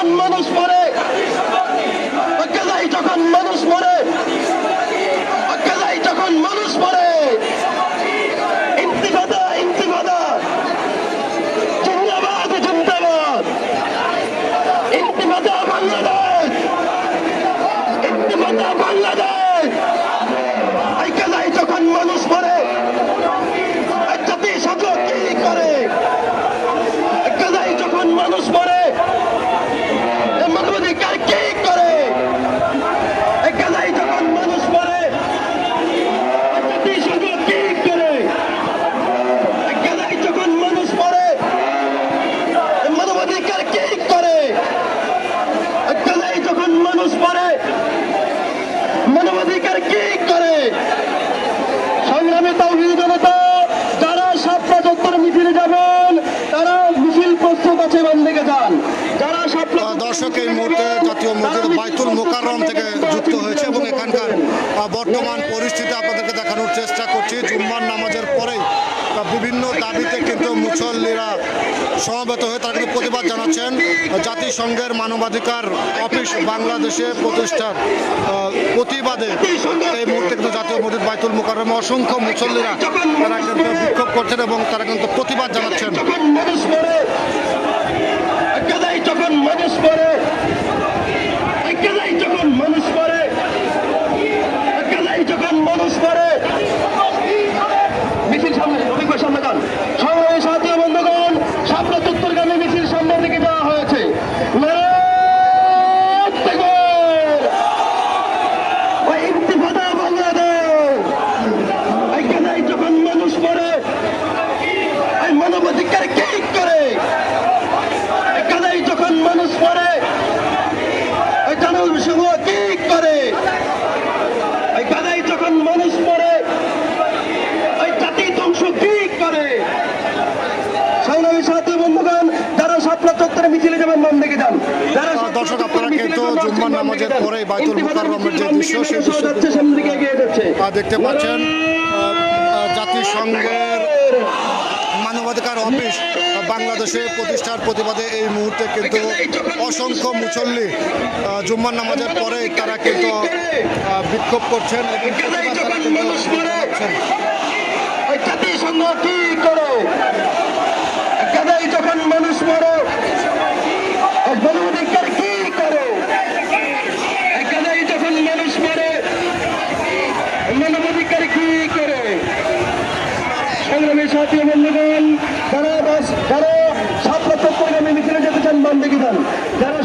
যখন মানুষ মরে যখন মানুষ মরে জাতীয় মসজিদ বাইতুল মোকাররম থেকে যুক্ত হয়েছে এবং এখানকার বর্তমান পরিস্থিতি আপনাদেরকে দেখানোর চেষ্টা করছি। জুম্মার নামাজের পরেই বিভিন্ন দাবিতে কিন্তু মুসল্লিরা সমাবেত হয়ে তারা কিন্তু প্রতিবাদ জানাচ্ছেন। জাতিসংঘের মানবাধিকার অফিস বাংলাদেশে প্রতিষ্ঠার প্রতিবাদে এই মুহূর্তে কিন্তু জাতীয় মসজিদ বাইতুল মোকারমে অসংখ্য মুসল্লিরা তারা কিন্তু বিক্ষোভ করছেন এবং তারা কিন্তু প্রতিবাদ জানাচ্ছেন। মানুষ দর্শক নামাজের দেখতে পাচ্ছেন জাতিসংঘের মানবাধিকার অফিস বাংলাদেশে প্রতিষ্ঠার প্রতিবাদে এই মুহূর্তে কিন্তু অসংখ্য মুসল্লি জুম্মার নামাজের পরে তারা কিন্তু বিক্ষোভ করছেন জাতিসংঘ ঠিক সাথী বন্ধুগণ তারা সব ছাত্র চক্রগামী মিছিলে যেতে চান বান্দিগিদান যারা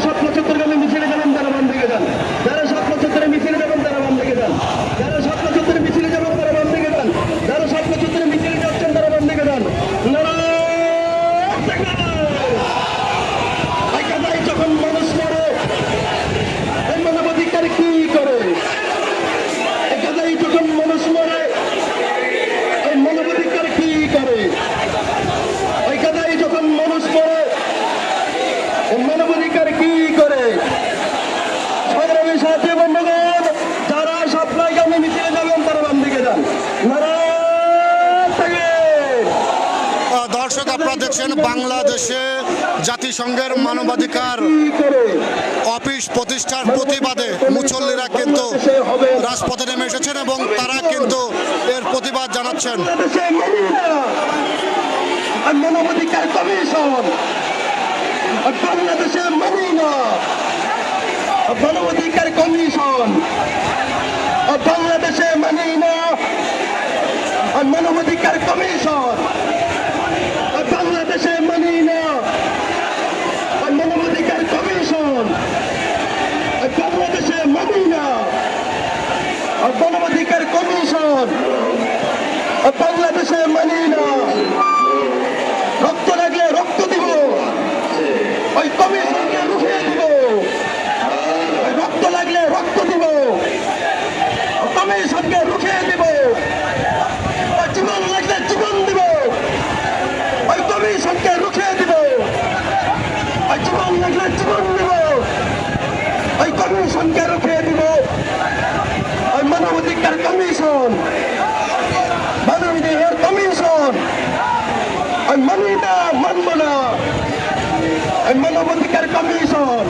দর্শক আপনারা দেখছেন বাংলাদেশে জাতিসংঘের মানবাধিকার অফিস প্রতিষ্ঠার প্রতিবাদে মুসল্লিরা কিন্তু রাজপথে নেমে এসেছেন এবং তারা কিন্তু এর প্রতিবাদ জানাচ্ছেন। মানবাধিকার কমিশন বাংলাদেশের মানি মানবাধিকার কমিশন বাংলাদেশে মানি মানবাধিকার কমিশন। Bangladesh মানবাধিকার কমিশন।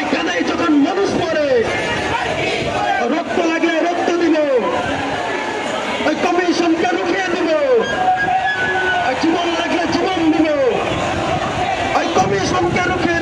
এখানে যখন মানুষ পড়ে রক্ত লাগলে রক্ত দিব। ওই কমিশনকে রুখিয়ে দিব। জীবন লাগলে জীবন দিব। ওই কমিশনকে রুখিয়ে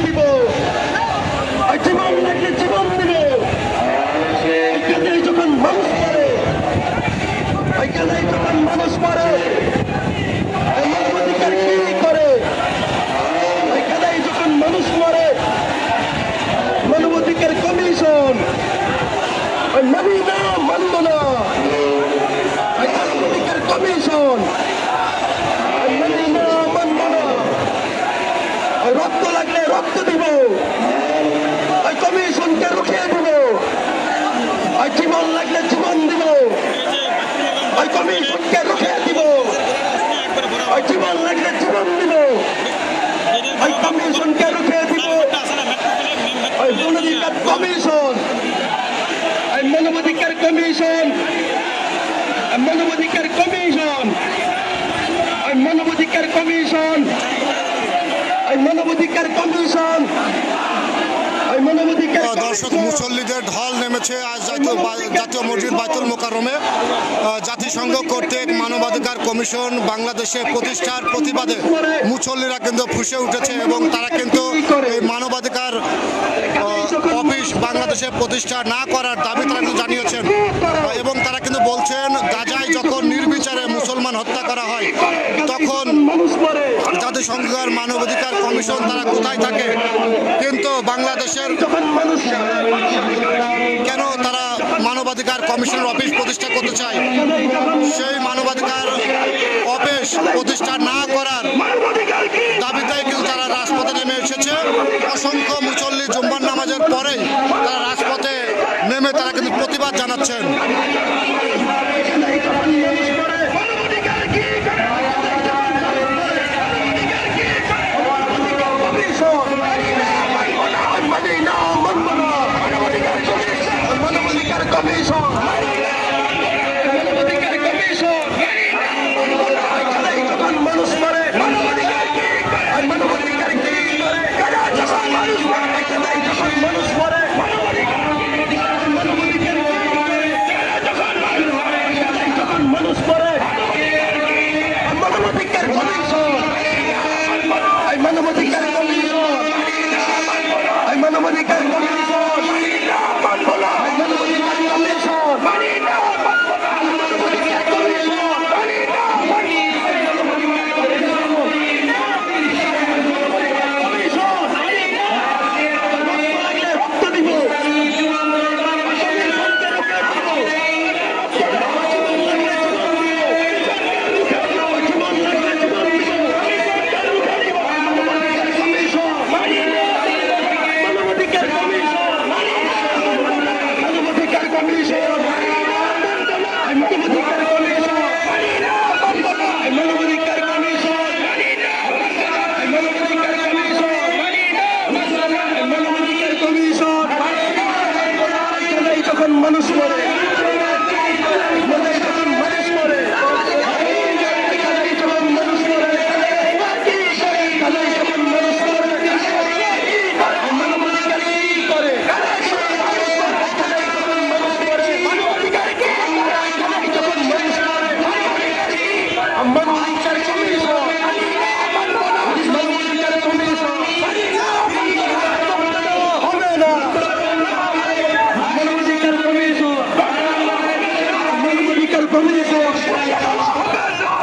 কমিশন মানবাধিকার কমিশন ওই মানবাধিকার কমিশন ওই মানবাধিকার কমিশন দর্শক মুসল্লিদের ঢল নেমেছে আজ জাতীয় জাতীয় মসজিদ বাইতুল মোকারমে জাতিসংঘ কর্তৃক মানবাধিকার কমিশন বাংলাদেশে প্রতিষ্ঠার প্রতিবাদে মুসল্লিরা কিন্তু ফুসে উঠেছে এবং তারা কিন্তু এই মানবাধিকার বাংলাদেশে প্রতিষ্ঠা না করার দাবি তারা কিন্তু জানিয়েছেন। এবং তারা কিন্তু বলছেন, গাজায় যখন নির্বিচারে মুসলমান হত্যা করা হয়, তখন জাতিসংঘের মানবাধিকার কমিশন তারা কোথায় থাকে? কিন্তু বাংলাদেশের কেন তারা মানবাধিকার কমিশনের অফিস প্রতিষ্ঠা করতে চায়? সেই মানবাধিকার অফিস প্রতিষ্ঠা না করার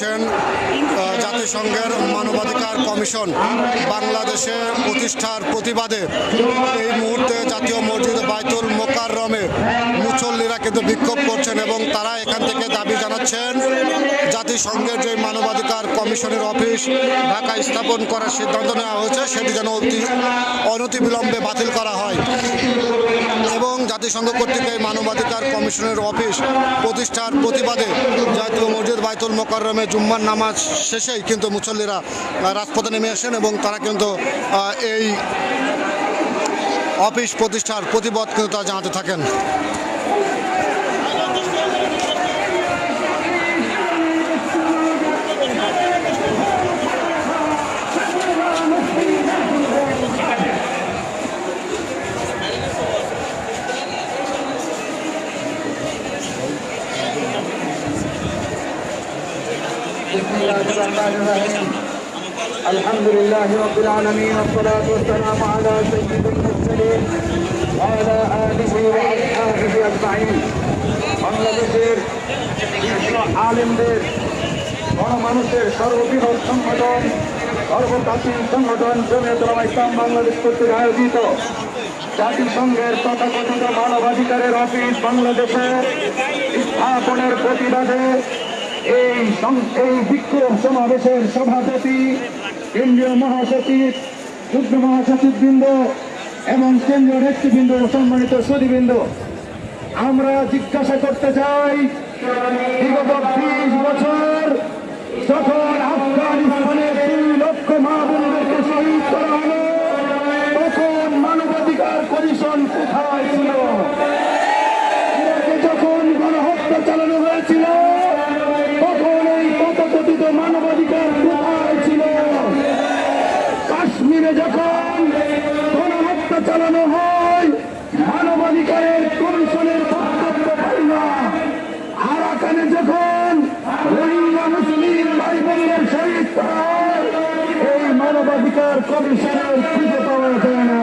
আহ, জাতিসংঘের মানবাধিকার কমিশন বাংলাদেশে প্রতিষ্ঠার প্রতিবাদে এই মুহূর্তে জাতীয় মসজিদ বাইতুল মোকাররমে মুসল্লিরা কিন্তু বিক্ষোভ করছেন এবং তারা এখান থেকে দাবি জানাচ্ছেন জাতিসংঘের যে মানবাধিকার কমিশনের অফিস ঢাকায় স্থাপন করার সিদ্ধান্ত নেওয়া হয়েছে সেটি যেন অতি অনতিবিলম্বে বাতিল করা হয়। জাতিসংঘ কর্তৃক এই মানবাধিকার কমিশনের অফিস প্রতিষ্ঠার প্রতিবাদে জাতীয় মসজিদ বাইতুল মোকাররমে জুম্মার নামাজ শেষেই কিন্তু মুসল্লিরা রাজপথে নেমে আসেন এবং তারা কিন্তু এই অফিস প্রতিষ্ঠার প্রতিবাদ কিন্তু তারা জানাতে থাকেন। الحمد لله رب العالمين والصلاة والسلام على سيد المرسلين وعلى آله وأصحابه أجمعين বাংলাদেশের শীর্ষ আলেমদের গণমানুষের সর্ববৃহৎ সংগঠন সর্বপ্রাচীন সংগঠন জমিয়তুল ইসলাম বাংলাদেশ কর্তৃক আয়োজিত জাতিসংঘের তথাকথিত মানবাধিকারের অফিস বাংলাদেশে স্থাপনের প্রতিবাদে এই সং- এই বিক্ষোভ সমাবেশের সভাপতি কেন্দ্রীয় মহাসচিব যুগ্ম মহাসচিব বৃন্দ এবং কেন্দ্রীয় নেতৃবৃন্দ, সম্মানিত সদীবৃন্দ আমরা জিজ্ঞাসা করতে চাই, বিগত বিশ বছর যখন আফগানিস্তানের দুই লক্ষ মা বোনদেরকে শহীদ করা হলো, তখন মানবাধিকার কমিশন কোথায় ছিল? মানবাধিকার কমিশনের খুঁজে পাওয়া যায় না।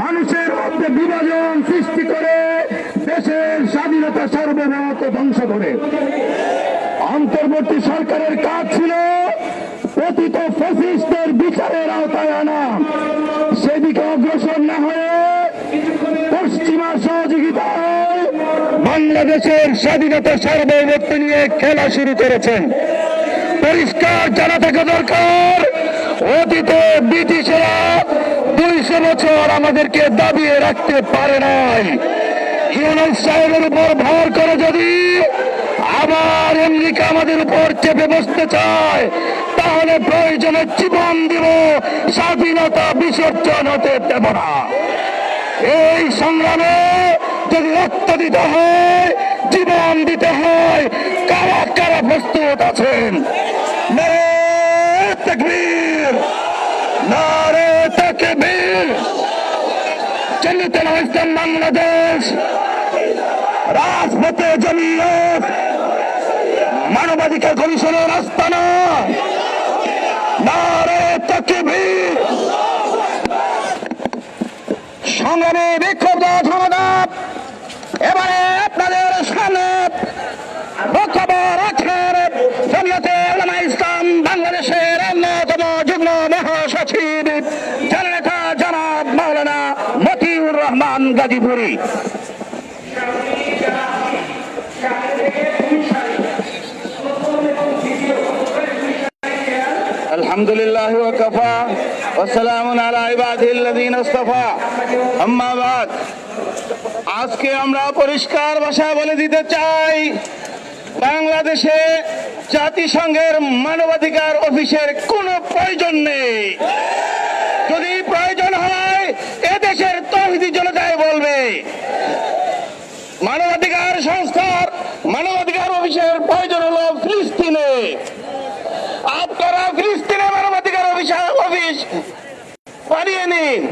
মানুষের বিভাজন সৃষ্টি করে দেশের স্বাধীনতা ধ্বংস করে। অন্তর্বর্তী সরকারের কাজ ছিল পতিত ফ্যাসিস্টের বিচারের আওতায় আনা। অগ্রসর না হয়ে পশ্চিমা সহযোগিতায় বাংলাদেশের স্বাধীনতা সার্বভৌমত্ব নিয়ে খেলা শুরু করেছেন। পরিষ্কার জানা থাকা দরকার, অতীতে ব্রিটিশেরা দুইশো বছর আমাদেরকে দাবিয়ে রাখতে পারে নাই। ইউনুস সাহেবের উপর ভর করে যদি আবার আমেরিকা আমাদের উপর চেপে বসতে চায় তাহলে প্রয়োজনে জীবন দিব, স্বাধীনতা বিসর্জন হতে দেব না। এই সংগ্রামে যদি রক্ত দিতে হয়, জীবন দিতে হয়, কারা কারা প্রস্তুত আছেন? বাংলাদেশ। রাজপথে জমিয়ত মানবাধিকার কমিশনের আস্তানা। সংগ্রামী বিক্ষোভ সমাধান এবারে আপনাদের সামনে বক্তব্য রাখেন জমিয়তে উলামা ইসলাম বাংলাদেশের অন্যতম যুগ্ম মহাসচিব জননেতা জনাব মাওলানা মতিউর রহমান গাজীপুরি। الحمد لله وكفى وسلام على عباده الذين اصطفى اما بعد আজকে আমরা পরিষ্কার ভাষায় বলে দিতে চাই বাংলাদেশে জাতিসংঘের মানবাধিকার অফিসের কোনো প্রয়োজন নেই যদি প্রয়োজন হয় নিন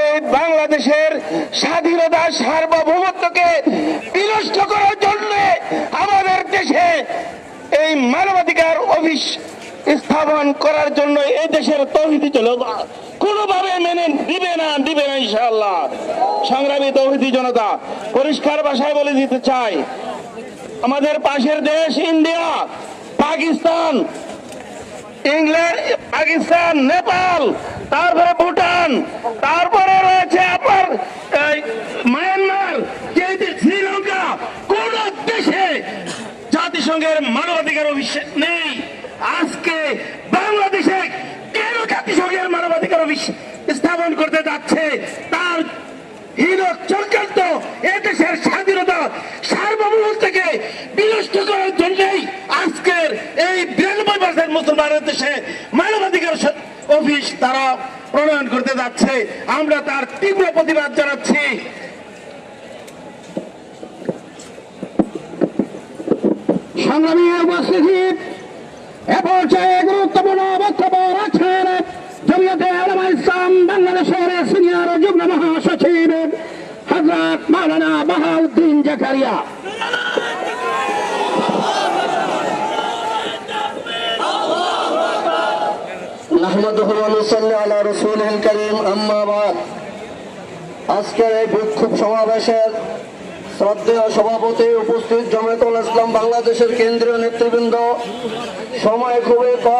এই বাংলাদেশের স্বাধীনতা সার্বভৌমত্বকে বিনষ্ট করার জন্য আমাদের দেশে এই মানবাধিকার অফিস স্থাপন করার জন্য এই দেশের তৌহিদি চলে কোনোভাবে মেনে দিবে না দিবে না ইনশাআল্লাহ। সংগ্রামী তৌহিদি জনতা, পরিষ্কার ভাষায় বলে দিতে চাই, আমাদের পাশের দেশ ইন্ডিয়া, পাকিস্তান ইংল্যান্ড, পাকিস্তান, নেপাল, তারপরে ভুটান, তারপরে রয়েছে আপনার মায়ানমার শ্রীলঙ্কা, কোন দেশে জাতিসংঘের মানবাধিকার অফিস নেই। আজকে বাংলাদেশে কেন জাতিসংঘের মানবাধিকার অফিস স্থাপন করতে যাচ্ছে? তার হীন চক্রান্ত এদেশের স্বাধীনতা সার্বভৌমত্বকে বিনষ্ট করার জন্যই আজকের এই বিরানব্বই পার্সেন্ট মুসলমানের দেশে মানবাধিকার অফিস তারা প্রণয়ন করতে যাচ্ছে। আমরা তার তীব্র প্রতিবাদ জানাচ্ছি। বাংলাদেশের সিনিয়র যুগ্ম মহাসচিব হজরত মাওলানা বাহাউদ্দিন জাকারিয়া। ওয়া নুসাল্লি আলা রাসূলিল কারীম, আম্মা বাদ। আজকের এই বিক্ষোভ সমাবেশের শ্রদ্ধেয় সভাপতি উপস্থিত জমিয়তুল ইসলাম বাংলাদেশের কেন্দ্রীয় নেতৃবৃন্দ। সময় খুবই কম।